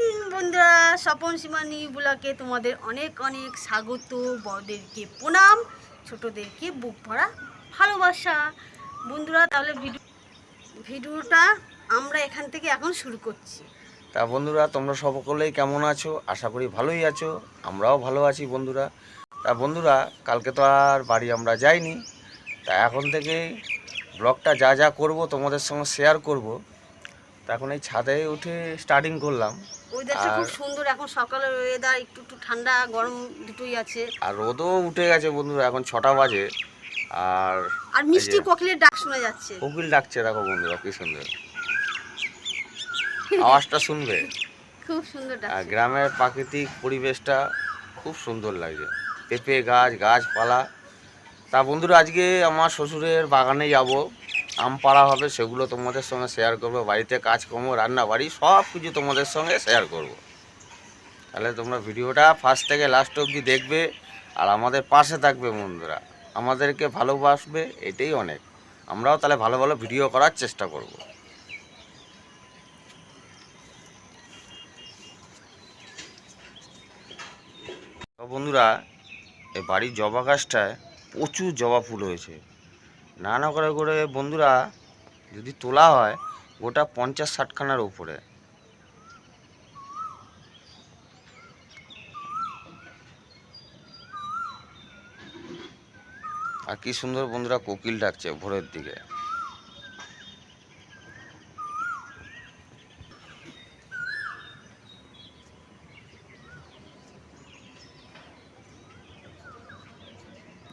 Morning বন্ধুরা, স্বপন সীমানি বুলাকে তোমাদের অনেক অনেক স্বাগত। বড়দেরকে প্রণাম, ছোটদেরকে বুক ভরা ভালোবাসা। বন্ধুরা, তাহলে ভিডিও ভিডিওটা আমরা এখান থেকে এখন শুরু করছি। তা বন্ধুরা, তোমরা সকলেই কেমন আছো? আশা করি ভালোই আছো। আমরাও ভালো আছি বন্ধুরা। তা বন্ধুরা, কালকে তো আর বাড়ি আমরা যাইনি। তা এখন থেকে ব্লগটা যা যা করব তোমাদের সঙ্গে শেয়ার করব। তা এখন এই ছাদে উঠে স্টার্টিং করলাম। ওয়েদারটা খুব সুন্দর এখন সকালের ওয়েদার একটু একটু ঠান্ডা গরম দুটোই আছে। আর রোদও উঠে গেছে বন্ধুরা এখন ছটা বাজে। আর আর মিষ্টি কোকিলের ডাক শোনা যাচ্ছে। কোকিল ডাকছে দেখো বন্ধুরা কি সুন্দর। আওয়াজটা শুনবে। খুব সুন্দর আর গ্রামের প্রাকৃতিক পরিবেশটা খুব সুন্দর লাগে পেঁপে গাছ গাছপালা। তা বন্ধুরা আজকে আমার শ্বশুরের বাগানে যাব। আম পাড়া হবে, সেগুলো তোমাদের সঙ্গে শেয়ার করব। বাড়িতে কাজকর্ম রান্না বাড়ি, সব কিছু তোমাদের সঙ্গে শেয়ার করব। তাহলে তোমরা ভিডিওটা ফার্স্ট থেকে লাস্ট অবধি দেখবে, আর আমাদের পাশে থাকবে বন্ধুরা। আমাদেরকে ভালোবাসবে, এটাই অনেক। আমরাও তাহলে ভালো ভালো ভিডিও করার চেষ্টা করব। বন্ধুরা, এ বাড়ির জবা গাছটায় প্রচুর জবা ফুল হয়েছে। নানা করে করে বন্ধুরা, যদি তোলা হয়, গোটা পঞ্চাশ ষাটখানার উপরে। আর কি সুন্দর বন্ধুরা কোকিল ডাকছে ভোরের দিকে।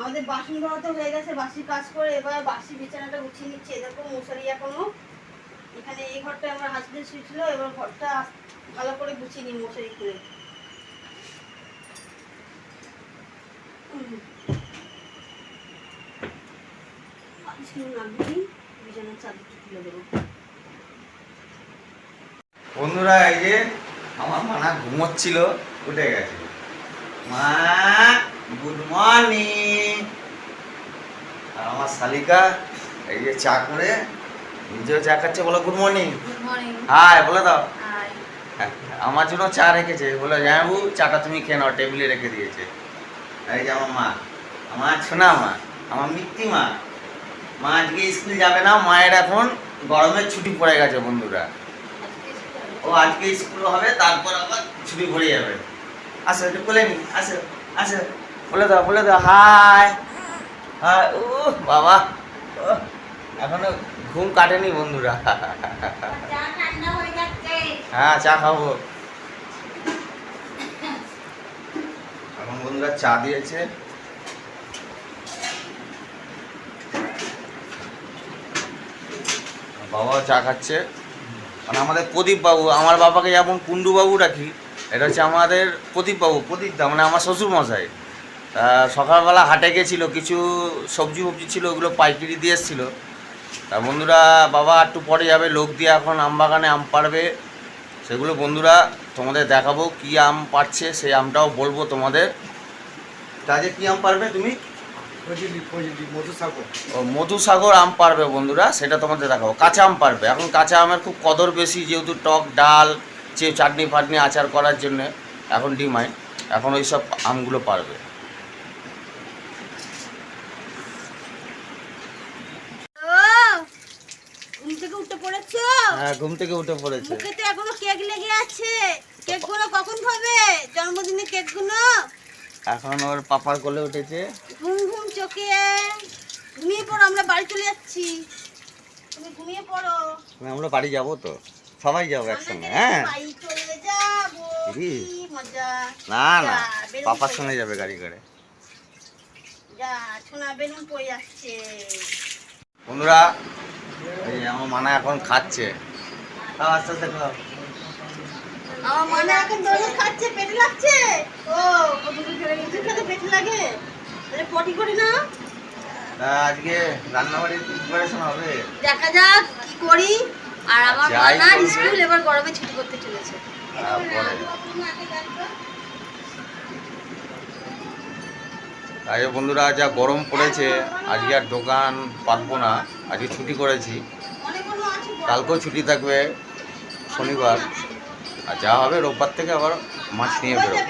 আমাদের বাসন ধরা তো হয়ে গেছে, বাসি কাজ করে এবার বাসি বিছানাটা গুছিয়ে নিচ্ছি। এরকম মশারি এখনও। এখানে এই ঘরটা আমার হাজবেন্ড শুয়েছিল, এবার ঘরটা ভালো করে গুছিয়ে নিই মশারি করে। বন্ধুরা, এই যে আমার মানা ঘুমোচ্ছিল, উঠে গেছে। মা! গুড মর্নিং আর আমার শালিকা এই যে চা করে নিজেও চা খাচ্ছে বলো গুড মর্নিং হাই বলে দাও। হ্যাঁ, আমার জন্য চা রেখেছে। বলে জামাবু চাটা তুমি খেয়ে নাও টেবিলে রেখে দিয়েছে। এই যে আমার মা। আমার শোনা মা আমার মিত্তি মা। মা আজকে স্কুল যাবে না মায়ের এখন গরমের ছুটি পড়ে গেছে বন্ধুরা। ও আজকে স্কুল হবে তারপর আবার ছুটি পড়ে যাবে। আসো একটু বলে নি আসো আসো। বলে দাও বলে দাও, হাই। হাই ও বাবা। এখনও ঘুম কাটেনি বন্ধুরা। হ্যাঁ চা খাব। এখন বন্ধুরা চা দিয়েছে। বাবাও চা খাচ্ছে। মানে আমাদের প্রদীপ বাবু আমার বাবাকে যেমন কুন্ডু বাবু রাখি এটা হচ্ছে আমাদের প্রদীপ বাবু প্রদীপ দা মানে আমার শ্বশুর মশাই সকালবেলা হাটে গেছিল কিছু সবজি ফবজি ছিল ওগুলো পাইকারি দিয়ে এসেছিল। তা বন্ধুরা বাবা একটু পরে যাবে লোক দিয়ে এখন আম বাগানে আম পাড়বে। সেগুলো বন্ধুরা তোমাদের দেখাবো কি আম পাড়ছে সেই আমটাও বলব তোমাদের। কাজে কি আম পারবে তুমি? মধুসাগর। ও মধুসাগর আম পারবে বন্ধুরা সেটা তোমাদের দেখাবো। কাঁচা আম পারবে এখন কাঁচা আমের খুব কদর বেশি যেহেতু টক ডাল যে চাটনি ফাটনি আচার করার জন্য এখন ডিমান্ড এখন ওই সব আমগুলো পারবে ঘুম থেকে উঠে পড়েছো হ্যাঁ ঘুম থেকে উঠে পড়েছে। মুখে তো এখনও কেক লেগে আছে। কেকগুলো কখন খাবে? জন্মদিনের কেকগুলো এখন ওর পাপার কোলে উঠেছে। ঘুম ঘুম চোখে। ঘুমিয়ে পড়ো আমরা বাড়ি চলে যাচ্ছি। তুমি ঘুমিয়ে পড়ো। আমরা বাড়ি যাব তো। সবাই যাব একসঙ্গে হ্যাঁ? না না পাপার সঙ্গে যাবে গাড়ি করে। বন্ধুরা এই আমার মানা এখন খাচ্ছে। আস্তে আস্তে খাও। আমার মানে এখন দোলন খাচ্ছে পেটে লাগছে? ও দুধ খেলে পেটে লাগে। তাহলে পটি করি না আজকে রান্নাবাড়ির প্রিপারেশন হবে। দেখা যাক কি করি। আর আমার যাই স্কুল এবার গরমে ছুটি করতে চলেছে। তারপরে। আজকে বন্ধুরা যা গরম পড়েছে আজকে আর দোকান পাতবো না। আজকে ছুটি করেছি। কালকেও ছুটি থাকবে, শনিবার। আর যা হবে রোববার থেকে আবার মাছ নিয়ে বেরোবো।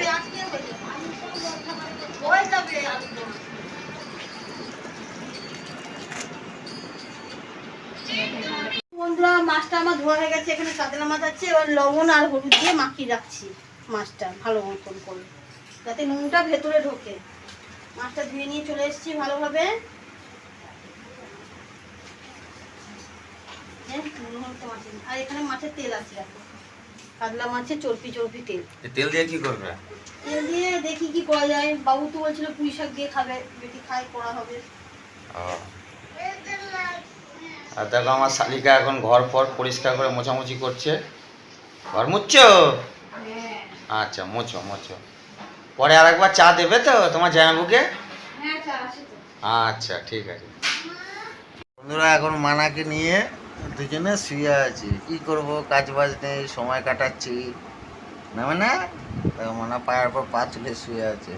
বন্ধুরা, মাছটা আমার ধোয়া হয়ে গেছে, এখানে কাতলা মাছ আছে। এবার লবণ আর হলুদ দিয়ে মাখিয়ে রাখছি মাছটা, ভালো মতন করে। যাতে নুনটা ভেতরে ঢোকে। মাছটা ধুয়ে নিয়ে চলে এসেছি ভালোভাবে। নুন হলুদটা মাছের আর এখানে মাছের তেল আছে কাতলা চর্পি তেল। তেল দিয়ে কি করবে? তেল দিয়ে দেখি কি করা যায়। বাবু তো বলছিল পুঁই শাক দিয়ে খাবে বেটি খাই করা হবে। ও। আর দেখো আমার শালিকা এখন ঘর ফর পরিষ্কার করে মোছামুছি করছে। ঘর মুচ্ছ আচ্ছা মোছো মোছো। পরে আর একবার চা দেবে তো তোমার জামাইবুকে? হ্যাঁ আচ্ছা ঠিক আছে। বন্ধুরা এখন মানাকে নিয়ে দুজনে শুয়ে আছি। কি করব? কাজ বাজ নেই সময় কাটাচ্ছি। না মানে? দেখো পায়ের পর পা তুলে শুয়ে আছে।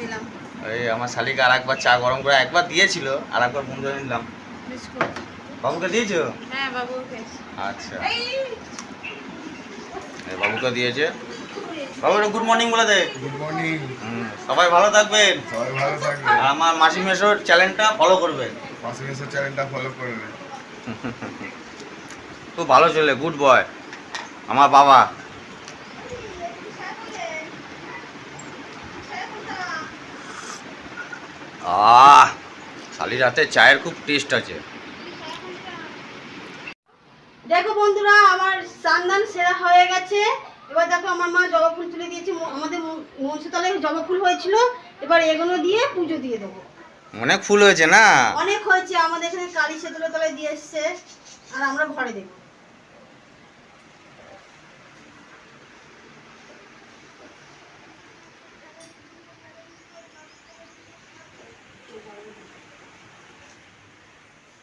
দিলাম। এই আমার শালিকা আর একবার চা গরম করে একবার দিয়েছিল আর একবার বন্ধু নিলাম বাবুকে দিয়েছ? হ্যাঁ বাবু আচ্ছা। বাবুকে দিয়েছে। বাবু গুড মর্নিং বলে দে। গুড মর্নিং সবাই ভালো থাকবেন। সবাই ভালো আমার মাসি মেশোর চ্যানেলটা ফলো করবেন। পাশে এসে চ্যানেলটা ফলো করবে খুব ভালো চলে গুড বয় আমার বাবা। আহ শালি রাতে চায়ের খুব টেস্ট আছে। দেখো বন্ধুরা আমার সান্দান সেরা হয়ে গেছে। এবার দেখো আমার মা জবা ফুল তুলে দিয়েছে। আমাদের মনসুতলায় জবা ফুল হয়েছিল। এবার এগুলো দিয়ে পুজো দিয়ে দেবো। অনেক ফুল হয়েছে না? অনেক হয়েছে। আমাদের এখানে কালী সেতুলের তলায় দিয়ে এসছে। আর আমরা ঘরে দেবো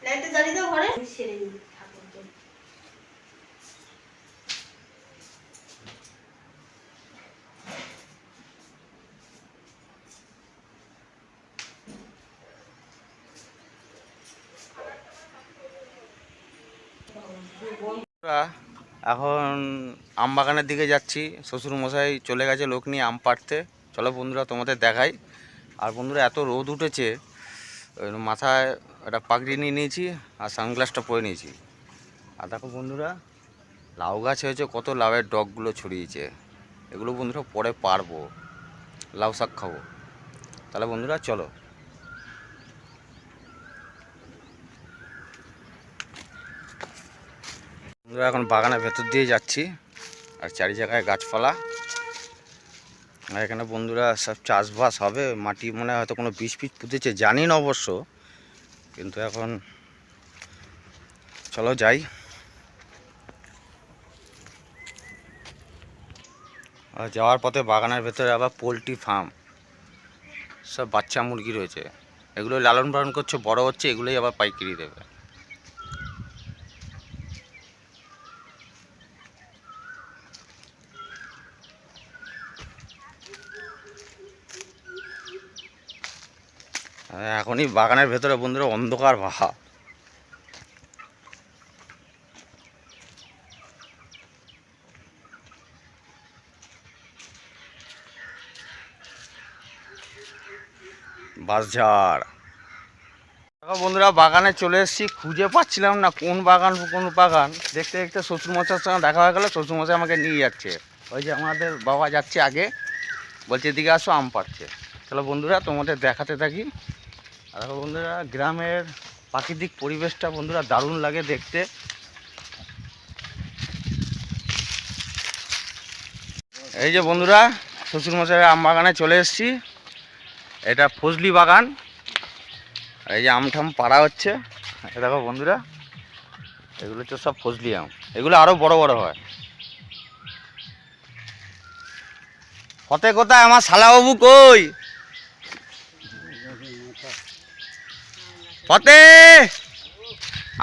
লাইটটা জ্বালিয়ে দাও ঘরে। সেরে নিই। এখন আম বাগানের দিকে যাচ্ছি। শ্বশুর মশাই চলে গেছে লোক নিয়ে আম পাড়তে। চলো বন্ধুরা, তোমাদের দেখাই। আর বন্ধুরা, এত রোদ উঠেছে মাথায় একটা পাগড়ি নিয়ে নিয়েছি আর সানগ্লাসটা পরে নিয়েছি। আর দেখো বন্ধুরা, লাউ গাছ হয়েছে, কত লাউয়ের ডগগুলো ছড়িয়েছে। এগুলো বন্ধুরা পরে পারব। লাউ শাক খাব। তাহলে বন্ধুরা, চলো। বন্ধুরা এখন বাগানের ভেতর দিয়ে যাচ্ছি, আর চারি জায়গায় গাছপালা। আর এখানে বন্ধুরা সব চাষবাস হবে, মাটি মনে হয় হয়তো কোনো বীজ ফিজ পুঁতেছে, জানি না অবশ্য। কিন্তু এখন চলো যাই। আর যাওয়ার পথে বাগানের ভেতরে আবার পোলট্রি ফার্ম। সব বাচ্চা মুরগি রয়েছে। এগুলো লালন পালন করছে, বড় হচ্ছে, এগুলোই আবার পাইকারি দেবে। এখনই বাগানের ভেতরে, বন্ধুরা, অন্ধকার ভাহা বাঁশঝাড় দেখো বন্ধুরা, বাগানে চলে এসেছি। খুঁজে পাচ্ছিলাম না কোন বাগান কোন বাগান। দেখতে দেখতে শ্বশুর শ্বশুরমশার সঙ্গে দেখা হয়ে গেলো। শ্বশুরমশাই আমাকে নিয়ে যাচ্ছে। ওই যে আমাদের বাবা যাচ্ছে আগে। বলছে, এদিকে আসো, আম পাড়ছে। তাহলে বন্ধুরা, তোমাদের দেখাতে থাকি। আর দেখো বন্ধুরা, গ্রামের প্রাকৃতিক পরিবেশটা বন্ধুরা দারুণ লাগে দেখতে। এই যে বন্ধুরা শ্বশুরমশাই আম বাগানে চলে এসেছি। এটা ফজলি বাগান। এই যে আমঠাম পাড়া হচ্ছে। দেখো বন্ধুরা, এগুলো তো সব ফজলি আম। এগুলো আরও বড় বড় হয়। ফতে কোথায়? আমার শালাবাবু কই? ফতে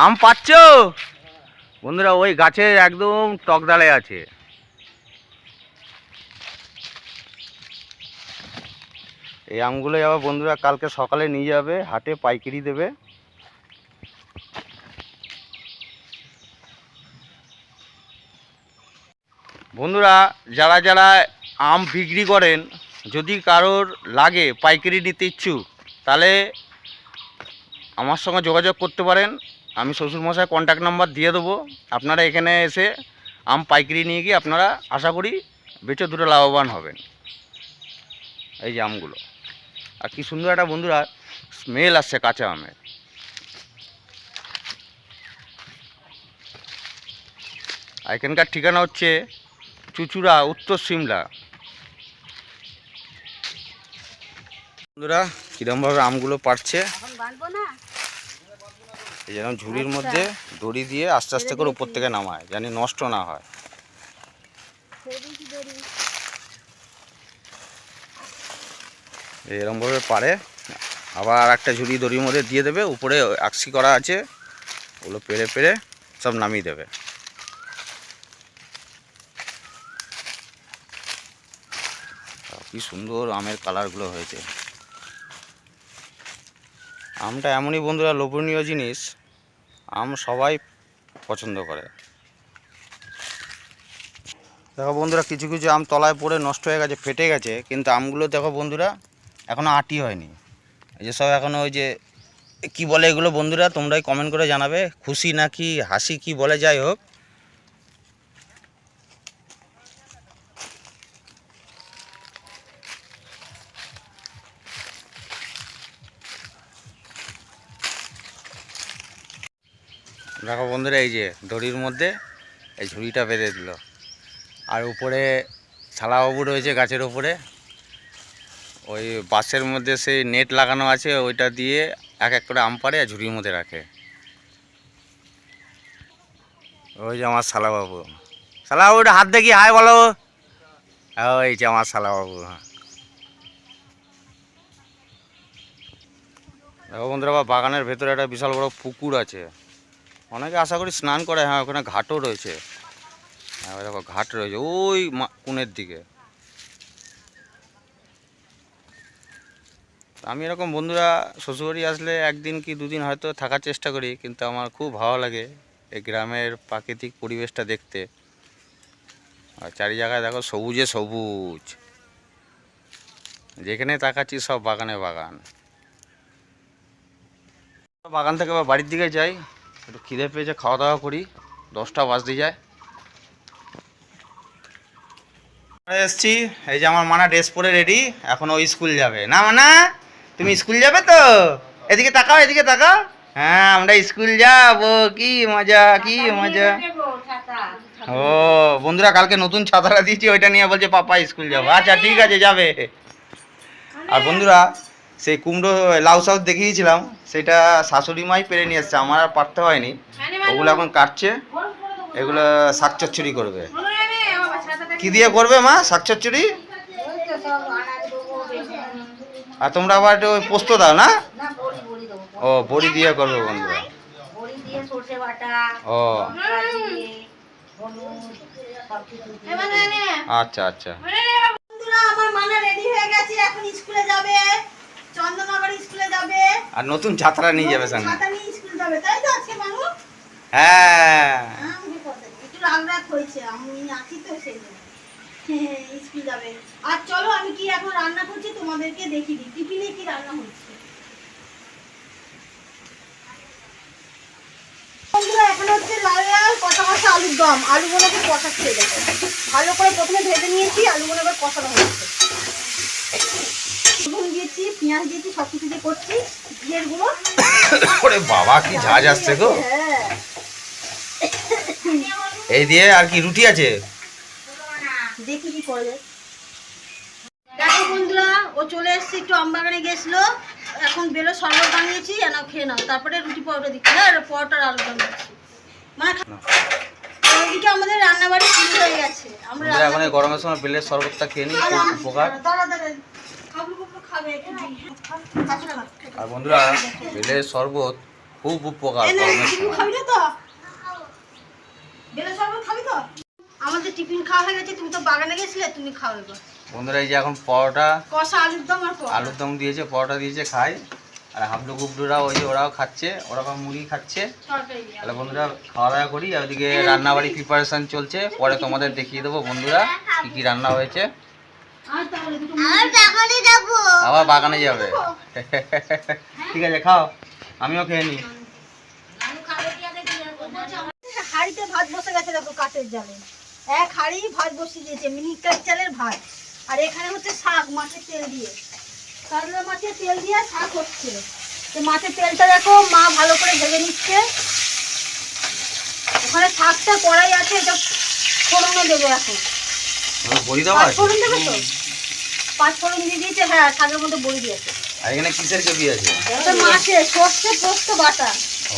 আম পাচ্ছ? বন্ধুরা, ওই গাছে একদম টক ডালে আছে। এই আমগুলো আবার বন্ধুরা কালকে সকালে নিয়ে যাবে, হাটে পাইকারি দেবে। বন্ধুরা, যারা যারা আম বিক্রি করেন, যদি কারোর লাগে, পাইকারি নিতে ইচ্ছুক, তাহলে আমার সঙ্গে যোগাযোগ করতে পারেন। আমি শ্বশুরমশাই কন্ট্যাক্ট নাম্বার দিয়ে দেবো। আপনারা এখানে এসে আম পাইকারি নিয়ে গিয়ে আপনারা আশা করি বেচে দুটো লাভবান হবেন। এই যে আমগুলো। আর কি সুন্দর একটা বন্ধুরা স্মেল আসছে কাঁচা আমের। এখানকার ঠিকানা হচ্ছে চুচুড়া, উত্তর সিমলা। বন্ধুরা, কিরমভাবে আমগুলো পাড়ছে এই যেরকম ঝুড়ির মধ্যে দড়ি দিয়ে আস্তে আস্তে করে উপর থেকে নামায় জানি নষ্ট না হয়। এরকমভাবে পারে। আবার একটা ঝুড়ি দড়ির মধ্যে দিয়ে দেবে উপরে আকসি করা আছে ওগুলো পেরে পেরে সব নামিয়ে দেবে। কি সুন্দর আমের কালারগুলো হয়েছে। আমটা এমনই বন্ধুরা লোভনীয় জিনিস আম সবাই পছন্দ করে। দেখো বন্ধুরা, কিছু কিছু আম তলায় পড়ে নষ্ট হয়ে গেছে, ফেটে গেছে, কিন্তু আমগুলো দেখো বন্ধুরা এখনও আটি হয়নি। এই যে সব এখনও ওই যে, কি বলে এগুলো বন্ধুরা, তোমরাই কমেন্ট করে জানাবে, খুশি নাকি হাসি, কি বলে, যাই হোক দেখো বন্ধুরা, এই যে দড়ির মধ্যে এই ঝুড়িটা বেঁধে দিল। আর উপরে শালাবাবু রয়েছে গাছের উপরে। ওই বাসের মধ্যে সেই নেট লাগানো আছে, ওইটা দিয়ে এক এক করে আম পাড়ে আর ঝুড়ির মধ্যে রাখে। ওই যে আমার শালাবাবু শালাবাবুটা হাত দেখি হাই বলো। ওই যে আমার শালাবাবু হ্যাঁ। বন্ধুরা বাগানের ভেতরে একটা বিশাল বড় পুকুর আছে। অনেকে আশা করি স্নান করে হ্যাঁ ওখানে ঘাটও রয়েছে। হ্যাঁ দেখো, ঘাট রয়েছে, ওই কোণের দিকে। আমি এরকম বন্ধুরা, শ্বশুরবাড়ি আসলে একদিন কি দুদিন হয়তো থাকার চেষ্টা করি, কিন্তু আমার খুব ভালো লাগে এই গ্রামের প্রাকৃতিক পরিবেশটা দেখতে। আর চারি জায়গায় দেখো, সবুজে সবুজ। যেখানে তাকাচ্ছি সব বাগানে বাগান। বাগান থেকে বাড়ির দিকে যাই। একটু খিদে পেয়েছে খাওয়া দাওয়া করি। দশটা বাজতে যায়। এসছি, এই যে আমার মানা ড্রেস পরে রেডি এখন ও স্কুল যাবে। না মানা, তুমি স্কুল যাবে তো? এদিকে তাকাও এদিকে তাকাও। হ্যাঁ আমরা স্কুল যাব, কি মজা কি মজা। ও, বন্ধুরা কালকে নতুন ছাতাটা দিয়েছি, ওইটা নিয়ে বলছে, পাপা, স্কুল যাব। আচ্ছা ঠিক আছে, যাবে। আর বন্ধুরা সেই কুমড়ো লাউ সাউ দেখিয়েছিলাম সেটা শাশুড়ি মাই পেরে নিয়ে এসছে আমার আর পারতে হয়নি। ওগুলো এখন কাটছে এগুলো শাক চচ্চড়ি করবে। কি দিয়ে করবে মা শাক চচ্চড়ি? আর তোমরা আবার একটু ওই পোস্ত দাও না? ও বড়ি দিয়ে করবে বন্ধুরা। ও। আচ্ছা আচ্ছা। আমার মানা রেডি হয়ে গেছে এখন স্কুলে যাবে। স্কুলে যাবে। আর নতুন ছাত্রা নিয়ে যাবে সঙ্গে ছাতা নিয়ে স্কুল যাবে। তাই তো আজকে মানুষ হ্যাঁ। একটু রাগ রাগ হয়েছে আমি আছি তো সেই হ্যাঁ, স্কুল যাবে। আর চলো আমি কি এখন রান্না করছি তোমাদেরকে দেখিয়ে দিই। টিফিনে কি রান্না হচ্ছে? বন্ধুরা এখন হচ্ছে লাল লাল কষা কষা আলুর দম। আলুগুলোকে কষাচ্ছে দেখো ভালো করে প্রথমে ভেজে নিয়েছি আলুগুলো এবার কষানো হচ্ছে। দিয়েছি পেঁয়াজ দিয়েছি সব কিছু দিয়ে করছি ঘিয়ের গুঁড়ো। ওরে বাবা কি ঝাঁজ আসছে গো। হ্যাঁ এই দিয়ে আর কি রুটি আছে? দেখি কি করে। যায় দেখো বন্ধুরা ও চলে এসছে একটু আমবাগানে গেছিল। এখন বেলো শরবত বানিয়েছি এনাও খেয়ে নাও। তারপরে রুটি পরোটা দিচ্ছি। আর পরোটার আলু দম দিচ্ছি। মানে ওইদিকে আমাদের রান্নাবাড়ি শুরু হয়ে গেছে। আমরা এখন গরমের সময় বেলের শরবতটা খেয়ে নিই উপকার। আর বন্ধুরা বেলের শরবত খুব উপকার? আমাদের টিফিন খাওয়া হয়ে গেছে তুমি তো বাগানে গেছিলে তুমি খাও এবার। বন্ধুরা এই যে এখন পরোটা কষা আলুর দম আর আলুর দম দিয়েছে পরোটা দিয়েছে খাই। আর হাবলু গুবলুরা ওই যে ওরাও খাচ্ছে ওরা মুড়ি খাচ্ছে। তাহলে বন্ধুরা খাওয়া দাওয়া করি আর ওদিকে রান্নাবাড়ি প্রিপারেশন চলছে পরে তোমাদের দেখিয়ে দেবো বন্ধুরা কি কি রান্না হয়েছে। আবার বাগানে যাবে। ঠিক আছে খাও। আমিও খেয়ে হাঁড়িতে ভাত বসে গেছে দেখো কাঠের জালে। এক হাঁড়ি ভাত বসিয়ে দিয়েছে মিনিকার চালের ভাত। আর এখানে হচ্ছে শাক মাছের তেল দিয়ে। মাছের তেল দিয়ে শাক হচ্ছে। তো মাছের তেলটা দেখো মা ভালো করে ভেজে নিচ্ছে। ওখানে শাকটা কড়াই আছে এটা ফোড়নে দেবো এখন। বড়ি দেওয়া পাঁচ ফোড়ন দেবে তো? পাঁচ ফোড়ন দিয়ে দিয়েছে হ্যাঁ শাকের মধ্যে বড়ি দিয়েছে। আর এখানে কিসের ছবি আছে? ওটা মাছের সর্ষে পোস্ত বাটা। ও।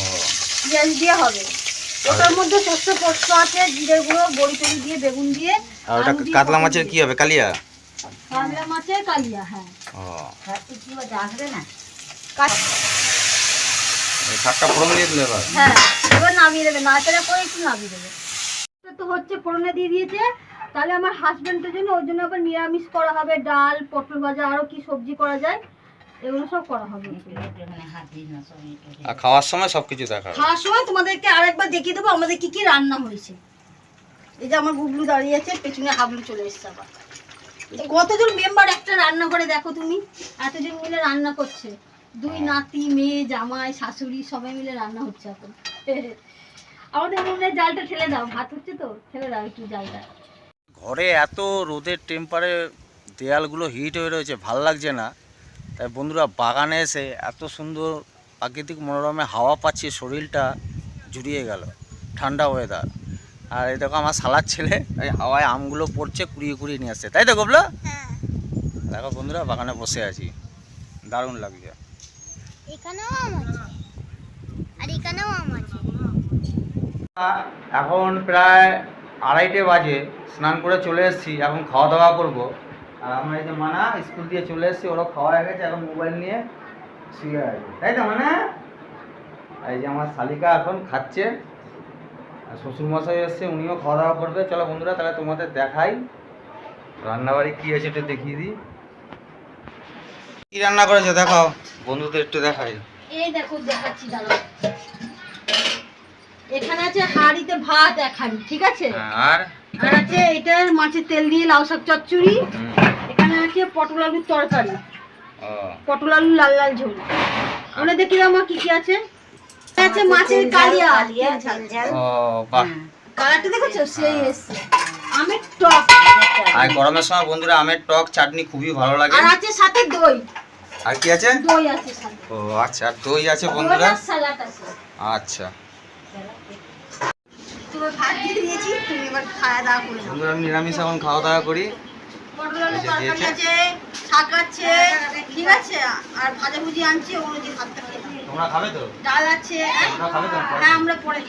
পেঁয়াজ দিয়ে হবে। ওটার মধ্যে সর্ষে পোস্ত আছে জিরে গুঁড়ো বড়ি টড়ি দিয়ে বেগুন দিয়ে আর ওটা কাতলা মাছের কি হবে কালিয়া? কাতলা মাছের কালিয়া হ্যাঁ। ও। আসবে না। কাট- এই শাকটা ফোড়ন দিয়ে দিলে এবার। হ্যাঁ এবার নামিয়ে দেবে করে একটু নামিয়ে দেবে। তো হচ্ছে ফোড়নে দিয়ে দিয়েছে। তাহলে আমার হাজবেন্ডের জন্য ওর জন্য আবার নিরামিষ করা হবে ডাল পটল ভাজা আরও কি সবজি করা যায় এগুলো সব করা হবে। আর খাওয়ার সময় সবকিছু দেখা খাওয়ার সময় তোমাদেরকে আরেকবার দেখিয়ে দেবো আমাদের কি কি রান্না হয়েছে। এই যে আমার গুবলু দাঁড়িয়ে আছে পেছনে হাবলু চলে এসছে আবার। কতজন মেম্বার একটা রান্না করে দেখো তুমি? এতজন মিলে রান্না করছে। দুই নাতি মেয়ে জামাই শাশুড়ি সবাই মিলে রান্না হচ্ছে এখন। আমাদের মনে হয় জালটা ঠেলে দাও ভাত হচ্ছে তো? ঠেলে দাও একটু জালটা। ঘরে এত রোদের টেম্পারে দেয়ালগুলো হিট হয়ে রয়েছে ভালো লাগছে না। তাই বন্ধুরা বাগানে এসে এত সুন্দর প্রাকৃতিক মনোরমে হাওয়া পাচ্ছি শরীরটা জুড়িয়ে গেল ঠান্ডা ওয়েদার আর এই দেখো আমার সালার ছেলে এই হাওয়ায় আমগুলো পড়ছে কুড়িয়ে কুড়িয়ে নিয়ে আসছে। তাই তো গোবলা দেখো বন্ধুরা বাগানে বসে আছি। দারুণ লাগছে। এখানেও আম আছে। আর এখানেও আম আছে। এখন প্রায় আড়াইটে বাজে, স্নান করে চলে এসেছি এখন খাওয়া দাওয়া করব। আর আমরা এই যে মানা, স্কুল দিয়ে চলে এসেছি, ওরা খাওয়া হয়ে গেছে, এখন মোবাইল নিয়ে শুয়ে আছে। তাই তো মানে? এই যে আমার শালিকা এখন খাচ্ছে, আর শ্বশুরমশাই এসছে, উনিও খাওয়া দাওয়া করবে। চলো বন্ধুরা, তাহলে তোমাদের দেখাই, রান্নাবাড়ি কী আছে একটু দেখিয়ে দিই। কী রান্না করেছে? দেখাও। বন্ধুদের একটু দেখাই। এই দেখো, দেখাচ্ছি, দাঁড়াও। এখানে আছে হাঁড়িতে ভাত এক হাঁড়ি ঠিক আছে? হ্যাঁ, আর? আর আছে এটা মাছের তেল দিয়ে লাউ শাক চচ্চড়ি। এখানে আছে পটল আলুর তরকারি। পটল আলু লাল লাল ঝোল। ওখানে দেখি মা কি কি আছে। আছে মাছের কালিয়া। ও বাহ। কালারটা দেখেছ? সেই এসছে। আমের টক। আর গরমের সময় বন্ধুরা আমের টক চাটনি খুবই ভালো লাগে। আর আছে সাথে দই। আর কি আছে? দই আছে সাথে। ও আচ্ছা দই আছে বন্ধুরা? আর সালাড আছে। আচ্ছা। তোমার ভাত দিয়ে দিয়েছি তুমি এবার খাওয়া দাওয়া করে নাও। আমি নিরামিষ এখন খাওয়া দাওয়া করি। পটল আলু তরকারি আছে শাক আছে ঠিক আছে আর ভাজা ভুজি আনছি ওগুলো দিয়ে ভাতটা তোমরা খাবে তো? ডাল আছে তোমরা খাবে তো? পরে? হ্যাঁ আমরা পরে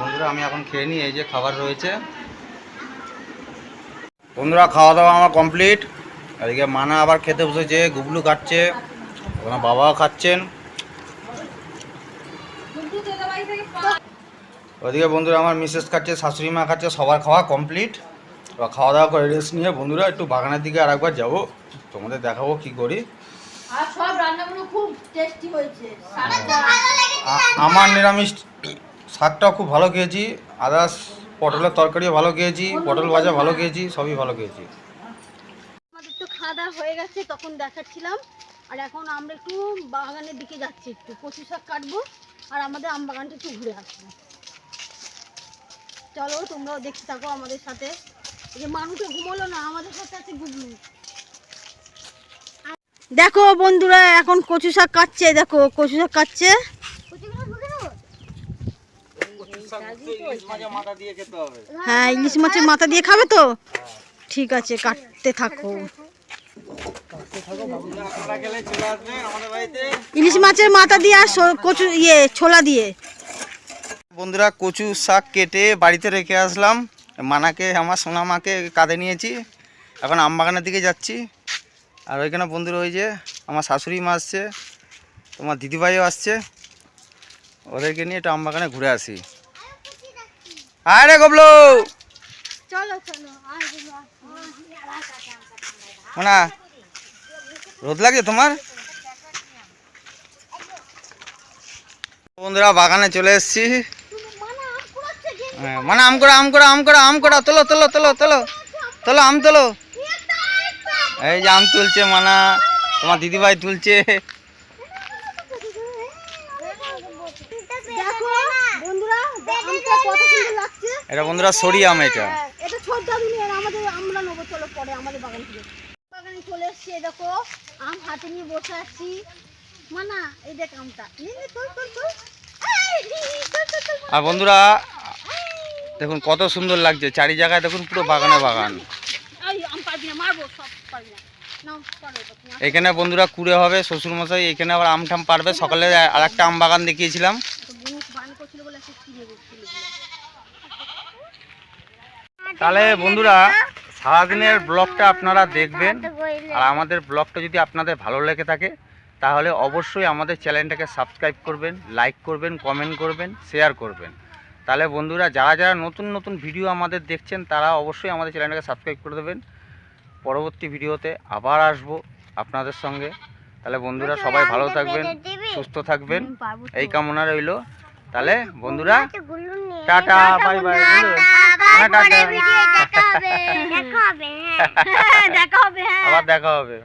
বন্ধুরা আমি এখন খেয়ে নিই এই যে খাবার রয়েছে। বন্ধুরা খাওয়া দাওয়া আমার কমপ্লিট। এদিকে মানা আবার খেতে বসেছে গুবলু খাচ্ছে ওখানে বাবাও খাচ্ছেন। ওদিকে বন্ধুরা আমার মিসেস খাচ্ছে শাশুড়ি মা খাচ্ছে সবার খাওয়া কমপ্লিট এবার খাওয়া দাওয়া করে রেস্ট নিয়ে বন্ধুরা একটু বাগানের দিকে আর একবার যাব। তোমাদের দেখাবো কি করি। আমার নিরামিষ শাকটাও খুব ভালো খেয়েছি আদার্স পটলের তরকারিও ভালো খেয়েছি পটল ভাজা ভালো খেয়েছি সবই ভালো খেয়েছি। আমাদের তো খাওয়া দাওয়া হয়ে গেছে তখন দেখাচ্ছিলাম। আর এখন আমরা একটু বাগানের দিকে যাচ্ছি একটু কচু শাক কাটবো আর আমাদের আম বাগানটা একটু ঘুরে আসব। চলো তোমরাও দেখতে থাকো আমাদের সাথে। এই যে মানুষে ঘুমোলো না আমাদের সাথে আছে গুগলু। দেখো বন্ধুরা এখন কচু শাক কাটছে দেখো কচু শাক কাটছে। হ্যাঁ ইলিশ মাছের মাথা দিয়ে খাবে তো? ঠিক আছে কাটতে থাকো। আপনারা গেলে চলে আসবেন আমাদের বাড়িতে। ইলিশ মাছের মাথা দিয়ে আর কচু ইয়ে ছোলা দিয়ে। বন্ধুরা কচু শাক কেটে বাড়িতে রেখে আসলাম। মানাকে আমার সোনা মাকে কাঁধে নিয়েছি। এখন আমবাগানের দিকে যাচ্ছি। আর ওইখানে বন্ধুরা ওই যে আমার শাশুড়ি মা আসছে তোমার দিদিভাইও আসছে। ওদেরকে নিয়ে একটু আমবাগানে ঘুরে আসি। আরে গবলো! চলো চলো মানা রোদ লাগছে তোমার? বন্ধুরা বাগানে চলে এসেছি। হ্যাঁ, মানে আম করা আম করা আম করা আম করা তোলো তোলো তোলো তোলো তোলো আম তোলো। এই যে আম তুলছে মানা তোমার দিদিভাই তুলছে। এটা বন্ধুরা সরি আম এটা। এটা ছোট আমাদের আমরা নেব চলো পরে আমাদের বাগান থেকে। বাগানে চলে এসছি দেখো আম হাতে নিয়ে বসে আছি। মানা এই দেখ আমটা। নে, নে, তোল তোল তোল। এই, তোল, তোল, তোল, আর বন্ধুরা দেখুন কত সুন্দর লাগছে। চারি জায়গায় দেখুন পুরো বাগানে বাগান। এখানে বন্ধুরা কুড়ে হবে শ্বশুরমশাই এখানে আবার আম টাম পারবে সকালে আর একটা আম বাগান দেখিয়েছিলাম। তাহলে বন্ধুরা সারাদিনের ব্লগটা আপনারা দেখবেন। আর আমাদের ব্লগটা যদি আপনাদের ভালো লেগে থাকে তাহলে অবশ্যই আমাদের চ্যানেলটাকে সাবস্ক্রাইব করবেন লাইক করবেন কমেন্ট করবেন শেয়ার করবেন। তাহলে বন্ধুরা যারা যারা নতুন নতুন ভিডিও আমাদের দেখছেন তারা অবশ্যই আমাদের চ্যানেলটাকে সাবস্ক্রাইব করে দেবেন। পরবর্তী ভিডিওতে আবার আসব আপনাদের সঙ্গে। তাহলে বন্ধুরা সবাই ভালো থাকবেন সুস্থ থাকবেন। এই কামনা রইল। তাহলে বন্ধুরা টাটা বাই বাই হ্যাঁ দেখা হবে। দেখা হবে হ্যাঁ। হ্যাঁ। আবার দেখা হবে।